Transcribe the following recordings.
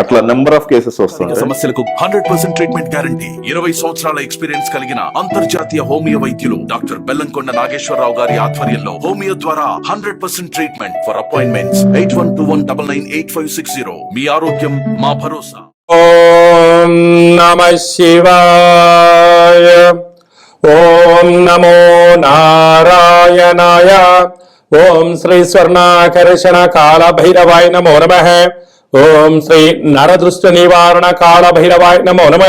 అట్లా number of cases సమస్యలకు hundred percent treatment guarantee ఇరవై సంవత్సరాల ఎక్స్పీరియన్స్ కలిగిన అంతర్జాతీయ హోమియో వైద్యులు డాక్టర్ బెల్లంకొండ నాగేశ్వరరావు గారి హోమియో ద్వారా hundred percent treatment for eight one two one double nine eight five six zero మీ ఆరోగ్యం మా భరోసా. ఓం శివాయ ఓం నమో నారాయణాయ. ఓం శ్రీ స్వర్ణాకర్షణ కాళభైరవాయ నమో నమ. ఓం శ్రీ నరదృష్ట నివారణ కాళభైరవాయ నమో నమ.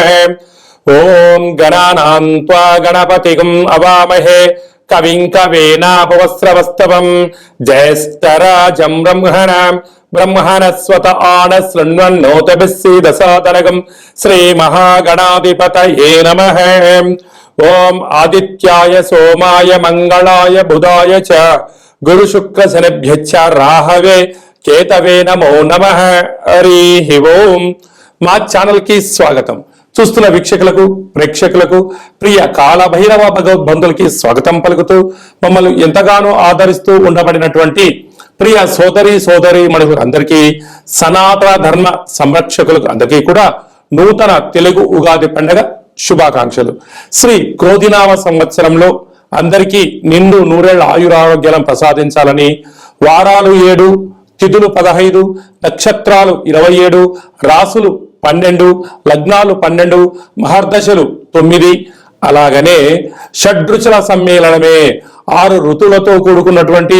ఓం గణానాం త్వా గణపతిగం అవామహే. కవిం కవేనాపవస్రవస్తవం. జ్యేష్ఠరాజం బ్రహ్మణాం. బ్రహ్మణస్వత ఆడ శృణ్వన్నోతభిస్సీదసాదరగం శ్రీ మహాగణాధిపతయే నమ. ఓం ఆదిత్యాయ సోమాయ మంగళాయ బుధాయ చ. గురు శుక్ర శనిభ్యచ్చ రాహవే కేతవే నమో నమ హరి ఓం. మా ఛానల్కి స్వాగతం. చూస్తున్న వీక్షకులకు ప్రేక్షకులకు ప్రియ కాలభైరవ భగవద్బంధులకి స్వాగతం పలుకుతూ మమ్మల్ని ఎంతగానో ఆదరిస్తూ ఉండబడినటువంటి ప్రియ సోదరి సోదరి మనుషులందరికీ సనాతన ధర్మ సంరక్షకులకు అందరికీ కూడా నూతన తెలుగు ఉగాది పండుగ శుభాకాంక్షలు. శ్రీ క్రోధినామ సంవత్సరంలో అందరికీ నిండు నూరేళ్ళ ఆయురారోగ్యాలను ప్రసాదించాలని వారాలు ఏడు తిథులు పదహైదు నక్షత్రాలు ఇరవై ఏడు రాసులు పన్నెండు లగ్నాలు పన్నెండు మహర్దశలు తొమ్మిది. అలాగనే షడ్రుచుల సమ్మేళనమే ఆరు ఋతువులతో కూడుకున్నటువంటి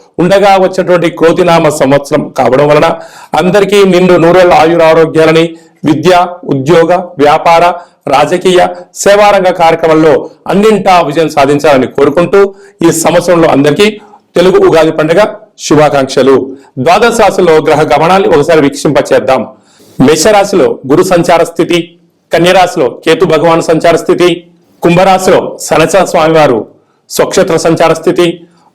ఉండగా వచ్చినటువంటి కోతినామ సంవత్సరం కావడం వలన అందరికీ నిండు నూరేళ్ళ ఆయురారోగ్యాలని విద్య ఉద్యోగ వ్యాపార రాజకీయ సేవారంగ కార్యక్రమంలో అన్నింటా విజయం సాధించాలని కోరుకుంటూ ఈ సంవత్సరంలో అందరికీ తెలుగు ఉగాది పండుగ శుభాకాంక్షలు. ద్వాదశ రాశిలో గ్రహ గమనాన్ని ఒకసారి వీక్షింపచేద్దాం. మేషరాశిలో గురు సంచార స్థితి కన్యరాశిలో కేతు భగవాన్ సంచార స్థితి కుంభరాశిలో సనచ స్వామివారు స్వక్షేత్ర సంచార స్థితి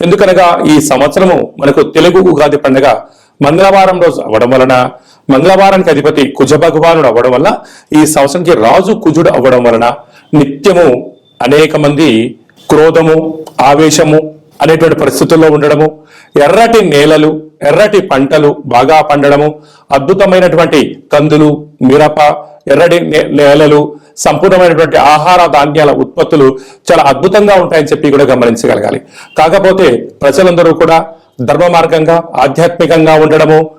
ఎందుకనగా ఈ సంవత్సరము మనకు తెలుగు ఉగాది పండుగ మంగళవారం రోజు అవ్వడం వలన మంగళవారానికి అధిపతి కుజ భగవానుడు అవ్వడం వల్ల ఈ సంవత్సరానికి రాజు కుజుడు అవ్వడం వలన నిత్యము అనేక మంది క్రోధము ఆవేశము అనేటువంటి పరిస్థితుల్లో ఉండడము ఎర్రటి నేలలు ఎర్రటి పంటలు బాగా పండడము అద్భుతమైనటువంటి కందులు మిరప ఎర్రటి నే- నేలలు సంపూర్ణమైనటువంటి ఆహార ధాన్యాల ఉత్పత్తులు చాలా అద్భుతంగా ఉంటాయని చెప్పి కూడా గమనించగలగాలి. కాకపోతే ప్రజలందరూ కూడా ధర్మ మార్గంగా ఆధ్యాత్మికంగా ఉండడము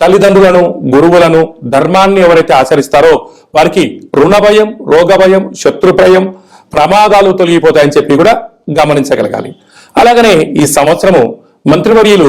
తల్లిదండ్రులను గురువులను ధర్మాన్ని ఎవరైతే ఆచరిస్తారో వారికి రుణ భయం రోగ భయం శత్రు భయం ప్రమాదాలు తొలగిపోతాయని చెప్పి కూడా గమనించగలగాలి. అలాగనే ఈ సంవత్సరము మంత్రివర్యులు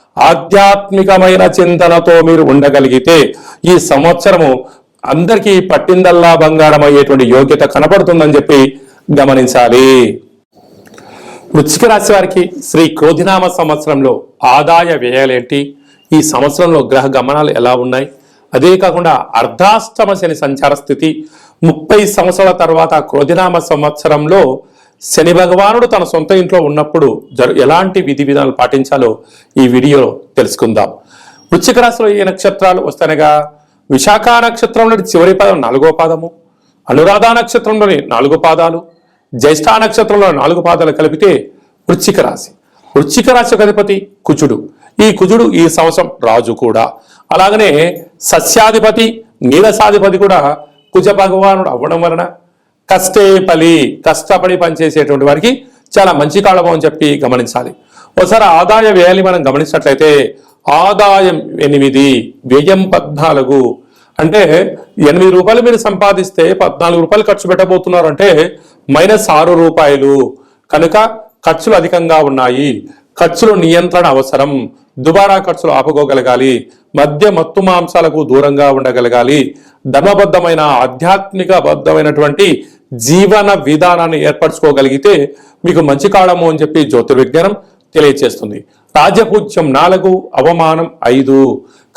ఆధ్యాత్మికమైన చింతనతో మీరు ఉండగలిగితే ఈ సంవత్సరము అందరికీ పట్టిందల్లా బంగారం అయ్యేటువంటి యోగ్యత కనపడుతుందని చెప్పి గమనించాలి. వృశ్చిక రాశి వారికి శ్రీ క్రోధినామ సంవత్సరంలో ఆదాయ వ్యయాలేంటి ఈ సంవత్సరంలో గ్రహ గమనాలు ఎలా ఉన్నాయి? అదే కాకుండా అర్ధాష్టమ శని సంచార స్థితి ముప్పై సంవత్సరాల తర్వాత క్రోధినామ సంవత్సరంలో శని భగవానుడు తన సొంత ఇంట్లో ఉన్నప్పుడు జరు ఎలాంటి విధి విధానాలు పాటించాలో ఈ వీడియోలో తెలుసుకుందాం. వృశ్చిక రాశిలో ఏ నక్షత్రాలు వస్తానగా విశాఖ నక్షత్రంలోని చివరి పదం నాలుగో పాదము అనురాధ నక్షత్రంలోని నాలుగు పాదాలు జ్యేష్ఠ నక్షత్రంలో నాలుగు పాదాలు కలిపితే వృశ్చిక రాశి. వృశ్చిక రాశి అధిపతి కుజుడు. ఈ కుజుడు ఈ సంవత్సరం రాజు కూడా. అలాగనే సస్యాధిపతి నీలసాధిపతి కూడా కుజ భగవానుడు అవ్వడం వలన కష్టే పలి కష్టపడి పనిచేసేటువంటి వారికి చాలా మంచి కాలము అని చెప్పి గమనించాలి. ఒకసారి ఆదాయ వ్యయాన్ని మనం గమనించినట్లయితే ఆదాయం ఎనిమిది వ్యయం పద్నాలుగు. అంటే ఎనిమిది రూపాయలు మీరు సంపాదిస్తే పద్నాలుగు రూపాయలు ఖర్చు పెట్టబోతున్నారు అంటే మైనస్ ఆరు రూపాయలు. కనుక ఖర్చులు అధికంగా ఉన్నాయి. ఖర్చులు నియంత్రణ అవసరం. దుబారా ఖర్చులు ఆపుకోగలగాలి. మద్య మత్తు మాంసాలకు దూరంగా ఉండగలగాలి. ధర్మబద్ధమైన ఆధ్యాత్మిక బద్ధమైనటువంటి జీవన విధానాన్ని ఏర్పరచుకోగలిగితే మీకు మంచి కాలము అని చెప్పి జ్యోతిర్విజ్ఞానం తెలియచేస్తుంది. రాజపూజ్యం నాలుగు అవమానం ఐదు.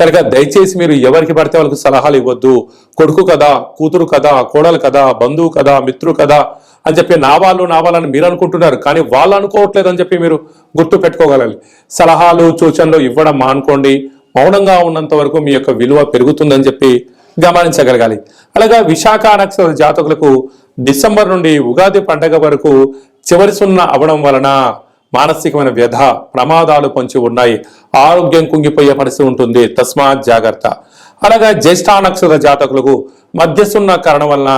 కనుక దయచేసి మీరు ఎవరికి పడితే వాళ్ళకి సలహాలు ఇవ్వద్దు. కొడుకు కదా కూతురు కదా కోడలు కదా బంధువు కదా మిత్రు కదా అని చెప్పి నా వాళ్ళు నా వాళ్ళని మీరు అనుకుంటున్నారు. కానీ వాళ్ళు అనుకోవట్లేదు అని చెప్పి మీరు గుర్తు పెట్టుకోగలగాలి. సలహాలు సూచనలు ఇవ్వడం మానుకోండి. మౌనంగా ఉన్నంత వరకు మీ యొక్క విలువ పెరుగుతుందని చెప్పి గమనించగలగాలి. అలాగా విశాఖ నక్షత్ర జాతకులకు డిసెంబర్ నుండి ఉగాది పండగ వరకు చివరి సున్న అవడం వలన మానసికమైన వ్యధ ప్రమాదాలు పొంచి ఉన్నాయి. ఆరోగ్యం కుంగిపోయే పరిస్థితి ఉంటుంది. తస్మాత్ జాగ్రత్త. అలాగే జ్యేష్ఠ నక్షత్ర జాతకులకు మధ్యసున్న కారణం వలన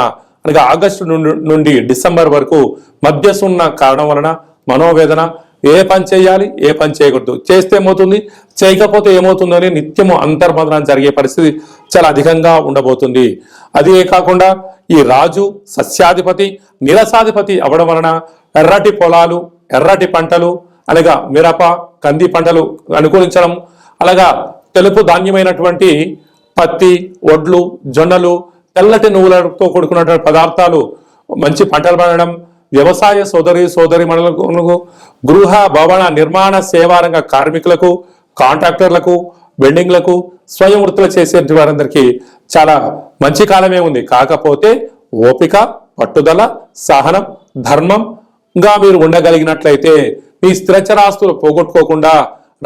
అనగా ఆగస్టు నుండి నుండి డిసెంబర్ వరకు మధ్యసున్న కారణం వలన మనోవేదన ఏ పని చేయాలి ఏ పని చేయకూడదు. చేస్తే ఏమవుతుంది? చేయకపోతే ఏమవుతుందని నిత్యము అంతర్మదనం జరిగే పరిస్థితి చాలా అధికంగా ఉండబోతుంది. అదే కాకుండా ఈ రాజు సస్యాధిపతి నిరసాధిపతి అవడం వలన ఎర్రటి పొలాలు ఎర్రటి పంటలు అనగా మిరప కంది పంటలు అనుకూలించడం అలాగా తెలుపు ధాన్యమైనటువంటి పత్తి వడ్లు జొన్నలు తెల్లటి నువ్వులతో కూడుకున్నటువంటి పదార్థాలు మంచి పంటలు పండడం వ్యవసాయ సోదరి సోదరి మనలకు గృహ భవన నిర్మాణ సేవారంగ కార్మికులకు కాంట్రాక్టర్లకు వెండింగ్లకు స్వయం వృత్తులు చేసే వారందరికీ చాలా మంచి కాలమే ఉంది. కాకపోతే ఓపిక పట్టుదల సహనం ధర్మంగా మీరు ఉండగలిగినట్లయితే మీ స్థిరచరాస్తులు పోగొట్టుకోకుండా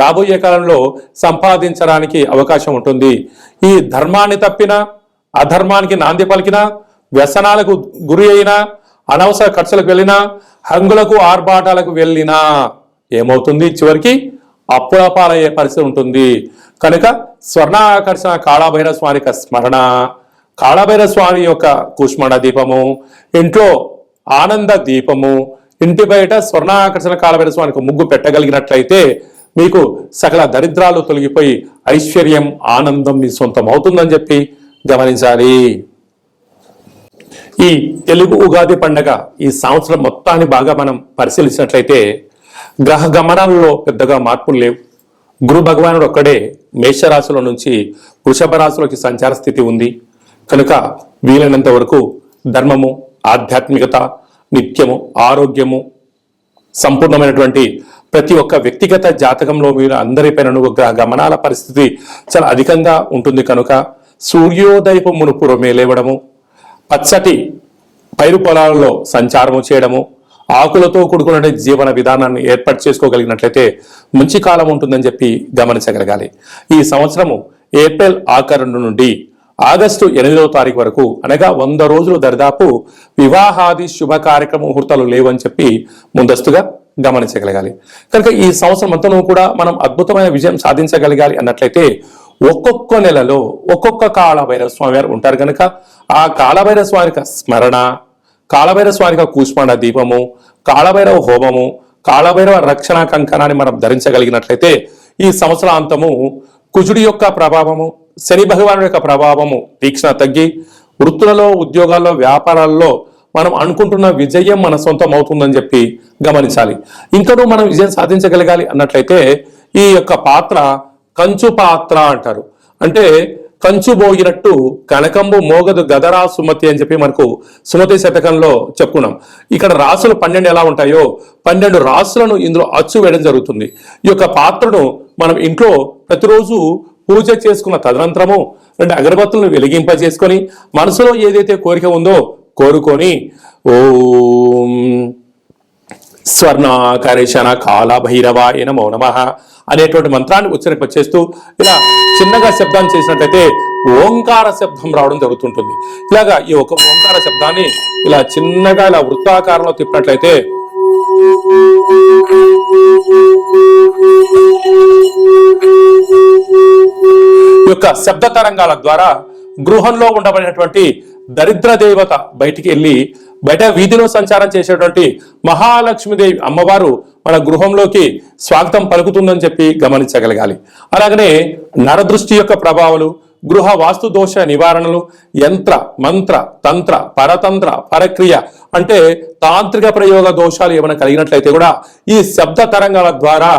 రాబోయే కాలంలో సంపాదించడానికి అవకాశం ఉంటుంది. ఈ ధర్మాన్ని తప్పినా అధర్మానికి నాంది పలికినా వ్యసనాలకు గురి అయినా అనవసర ఖర్చులకు వెళ్ళినా హంగులకు ఆర్భాటాలకు వెళ్ళినా ఏమవుతుంది? చివరికి అప్పుల పాలయ్యే పరిస్థితి ఉంటుంది. కనుక స్వర్ణాకర్షణ కాళాభైర స్వామి యొక్క స్మరణ. కాళాభైర స్వామి యొక్క కుష్మణ దీపము ఇంట్లో ఆనంద దీపము ఇంటి బయట స్వర్ణాకర్షణ కాళభైర స్వామికి ముగ్గు పెట్టగలిగినట్లయితే మీకు సకల దరిద్రాలు తొలగిపోయి ఐశ్వర్యం ఆనందం మీ సొంతం అవుతుందని చెప్పి గమనించాలి. ఈ తెలుగు ఉగాది పండగ ఈ సంవత్సరం మొత్తాన్ని బాగా మనం పరిశీలించినట్లయితే గ్రహ గమనాలలో పెద్దగా మార్పులు లేవు. గురు భగవానుడు ఒక్కడే మేషరాశిలో నుంచి వృషభ రాశిలోకి సంచార స్థితి ఉంది. కనుక వీలైనంత వరకు ధర్మము ఆధ్యాత్మికత నిత్యము ఆరోగ్యము సంపూర్ణమైనటువంటి ప్రతి ఒక్క వ్యక్తిగత జాతకంలో మీరు అందరిపైన గ్రహ గమనాల పరిస్థితి చాలా అధికంగా ఉంటుంది. కనుక సూర్యోదయపు మునుపురమే లేవడము పచ్చటి పైరు పొలాలలో సంచారము చేయడము ఆకులతో కూడుకున్న జీవన విధానాన్ని ఏర్పాటు చేసుకోగలిగినట్లయితే మంచి కాలం ఉంటుందని చెప్పి గమనించగలగాలి. ఈ సంవత్సరము ఏప్రిల్ ఆఖరు నుండి ఆగస్టు ఎనిమిదవ తారీఖు వరకు అనగా వంద రోజులు దరిదాపు వివాహాది శుభ కార్యక్రమ ముహూర్తాలు లేవని చెప్పి ముందస్తుగా గమనించగలగాలి. కనుక ఈ సంవత్సరం అంతా కూడా మనం అద్భుతమైన విజయం సాధించగలగాలి అన్నట్లయితే ఒక్కొక్క నెలలో ఒక్కొక్క కాళభైరవ స్వామి వారు ఉంటారు కనుక ఆ కాళభైరవ స్వామికి స్మరణ కాళభైరవ స్వామికి కూష్మాండ దీపము కాళభైరవ హోమము కాళభైరవ రక్షణ కంకణాన్ని మనం ధరించగలిగినట్లయితే ఈ సంవత్సరాంతము కుజుడి యొక్క ప్రభావము శని భగవాను యొక్క ప్రభావము తీక్షణ తగ్గి వృత్తులలో ఉద్యోగాల్లో వ్యాపారాల్లో మనం అనుకుంటున్న విజయం మన సొంతం అవుతుందని చెప్పి గమనించాలి. ఇంకనూ మనం విజయం సాధించగలగాలి అన్నట్లయితే ఈ యొక్క పాత్ర కంచు పాత్ర అంటారు. అంటే కంచు బోగినట్టు కనకంబు మోగదు గదరా సుమతి అని చెప్పి మనకు సుమతి శతకంలో చెప్పుకున్నాం. ఇక్కడ రాసులు పన్నెండు ఎలా ఉంటాయో పన్నెండు రాసులను ఇందులో అచ్చు వేయడం జరుగుతుంది. ఈ యొక్క పాత్రను మనం ఇంట్లో ప్రతిరోజు పూజ చేసుకున్న తదనంతరము రెండు అగరబత్తులను వెలిగింపజేసుకొని మనసులో ఏదైతే కోరిక ఉందో కోరుకొని ఓం స్వర్ణాకరేషణ కాల భైరవ నమో నమ అనేటువంటి మంత్రాన్ని ఉచ్చరింప చేస్తూ ఇలా చిన్నగా శబ్దం చేసినట్లయితే ఓంకార శబ్దం రావడం జరుగుతుంటుంది. ఇలాగా ఈ ఒక ఓంకార శబ్దాన్ని ఇలా చిన్నగా ఇలా వృత్తాకారంలో తిప్పినట్లయితే ఈ యొక్క శబ్ద తరంగాల ద్వారా గృహంలో ఉండబడినటువంటి దరిద్ర దేవత బయటికి వెళ్ళి బయట వీధిలో సంచారం చేసేటువంటి మహాలక్ష్మీదేవి అమ్మవారు మన గృహంలోకి స్వాగతం పలుకుతుందని చెప్పి గమనించగలగాలి. అలాగనే నరదృష్టి యొక్క ప్రభావాలు గృహ వాస్తు దోష నివారణలు యంత్ర మంత్ర తంత్ర పరతంత్ర పరక్రియ అంటే తాంత్రిక ప్రయోగ దోషాలు ఏమైనా కలిగినట్లయితే కూడా ఈ శబ్ద తరంగాల ద్వారా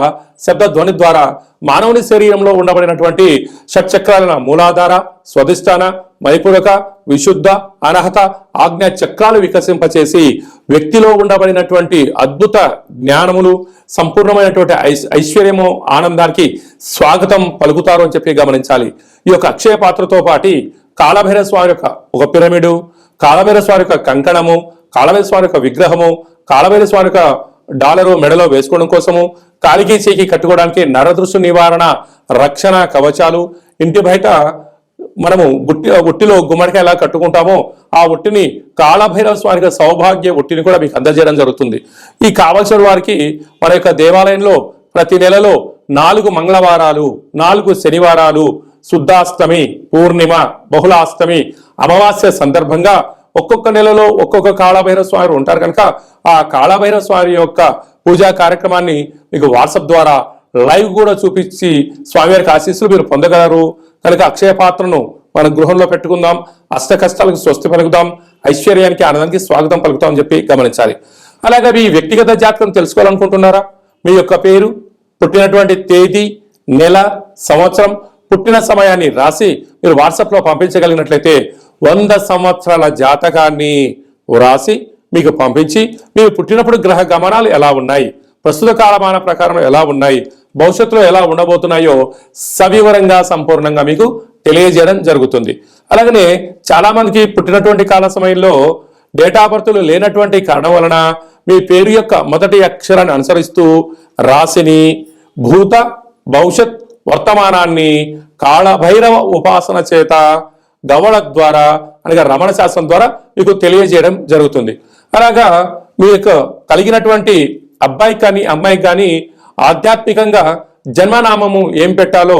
శబ్ద ధ్వని ద్వారా మానవుని శరీరంలో ఉండబడినటువంటి షట్చక్రాల మూలాధార స్వధిష్టాన మైపురక విశుద్ధ అనహత ఆజ్ఞ చక్రాలు వికసింపచేసి వ్యక్తిలో ఉండబడినటువంటి అద్భుత జ్ఞానములు సంపూర్ణమైనటువంటి ఐశ్- ఐశ్వర్యము ఆనందానికి స్వాగతం పలుకుతారు అని చెప్పి గమనించాలి. ఈ యొక్క అక్షయ పాత్రతో పాటి కాలభైరస్వామి యొక్క ఒక పిరమిడు కాలభైరస్వామి యొక్క కంకణము కాళభైరవ స్వామి యొక్క విగ్రహము కాళభైరవ స్వామి యొక్క డాలరు మెడలో వేసుకోవడం కోసము కాలికి చేకి కట్టుకోవడానికి నరదృష్టి నివారణ రక్షణ కవచాలు ఇంటి బయట మనము గుట్టి ఉట్టిలో గుమ్మడికాయ ఎలా కట్టుకుంటామో ఆ ఉట్టిని కాళభైరవ స్వామి సౌభాగ్య ఉట్టిని కూడా మీకు అందజేయడం జరుగుతుంది. ఈ కావలసిన వారికి మన యొక్క దేవాలయంలో ప్రతి నెలలో నాలుగు మంగళవారాలు నాలుగు శనివారాలు శుద్ధాష్టమి పూర్ణిమ బహుళాష్టమి అమావాస్య సందర్భంగా ఒక్కొక్క నెలలో ఒక్కొక్క కాళభైరవ స్వామి ఉంటారు కనుక ఆ కాళభైరవ స్వామి యొక్క పూజా కార్యక్రమాన్ని మీకు వాట్సాప్ ద్వారా లైవ్ కూడా చూపించి స్వామివారికి ఆశీస్సులు మీరు పొందగలరు. కనుక అక్షయ పాత్రను మన గృహంలో పెట్టుకుందాం. అష్ట కష్టాలకు స్వస్తి పలుకుదాం. ఐశ్వర్యానికి ఆనందానికి స్వాగతం పలుకుతాం అని చెప్పి గమనించాలి. అలాగే మీ వ్యక్తిగత జాతకం తెలుసుకోవాలనుకుంటున్నారా? మీ యొక్క పేరు పుట్టినటువంటి తేదీ నెల సంవత్సరం పుట్టిన సమయాన్ని రాసి మీరు వాట్సాప్లో పంపించగలిగినట్లయితే వంద సంవత్సరాల జాతకాన్ని వ్రాసి మీకు పంపించి మీరు పుట్టినప్పుడు గ్రహ గమనాలు ఎలా ఉన్నాయి? ప్రస్తుత కాలమాన ప్రకారం ఎలా ఉన్నాయి? భవిష్యత్తులో ఎలా ఉండబోతున్నాయో సవివరంగా సంపూర్ణంగా మీకు తెలియజేయడం జరుగుతుంది. అలాగనే చాలామందికి పుట్టినటువంటి కాల సమయంలో డేటా బర్త్లు లేనటువంటి కారణం వలన మీ పేరు యొక్క మొదటి అక్షరాన్ని అనుసరిస్తూ రాశిని భూత భవిష్యత్ వర్తమానాన్ని కాళభైరవ ఉపాసన చేత గవళ ద్వారా అనగా రమణ శాస్త్రం ద్వారా మీకు తెలియజేయడం జరుగుతుంది. అలాగా మీ యొక్క కలిగినటువంటి అబ్బాయి కానీ అమ్మాయి కానీ ఆధ్యాత్మికంగా జన్మనామము ఏం పెట్టాలో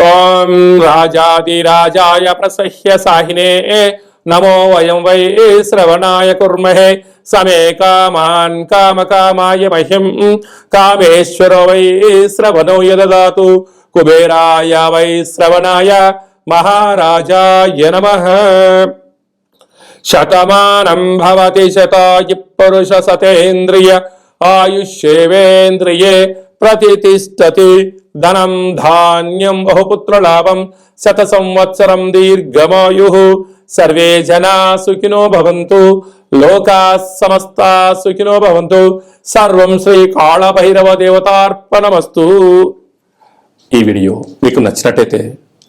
ॐ प्रसह्य साहिने। नमो वयम वै श्रवणाय कुर्महे। समे कामान काम कामाय महिम कामेश्वरो वै श्रवणो यददातु। कुबेराय वै श्रवणाय महाराजाय नमः। शतमानं भवति शतायि पुरुषसतेन्द्रिय आयुष्येवेन्द्रिये ప్రతిష్టతి ధనం ధాన్యం బహుపుత్ర లాభం శత సంవత్సరం దీర్ఘమాయు. సర్వే జనా సుఖినో భవంతు లోకా సమస్త సుఖినో భవంతు. సర్వం శ్రీ కాళభైరవ దేవతార్పణమస్తు. ఈ వీడియో మీకు నచ్చినట్టయితే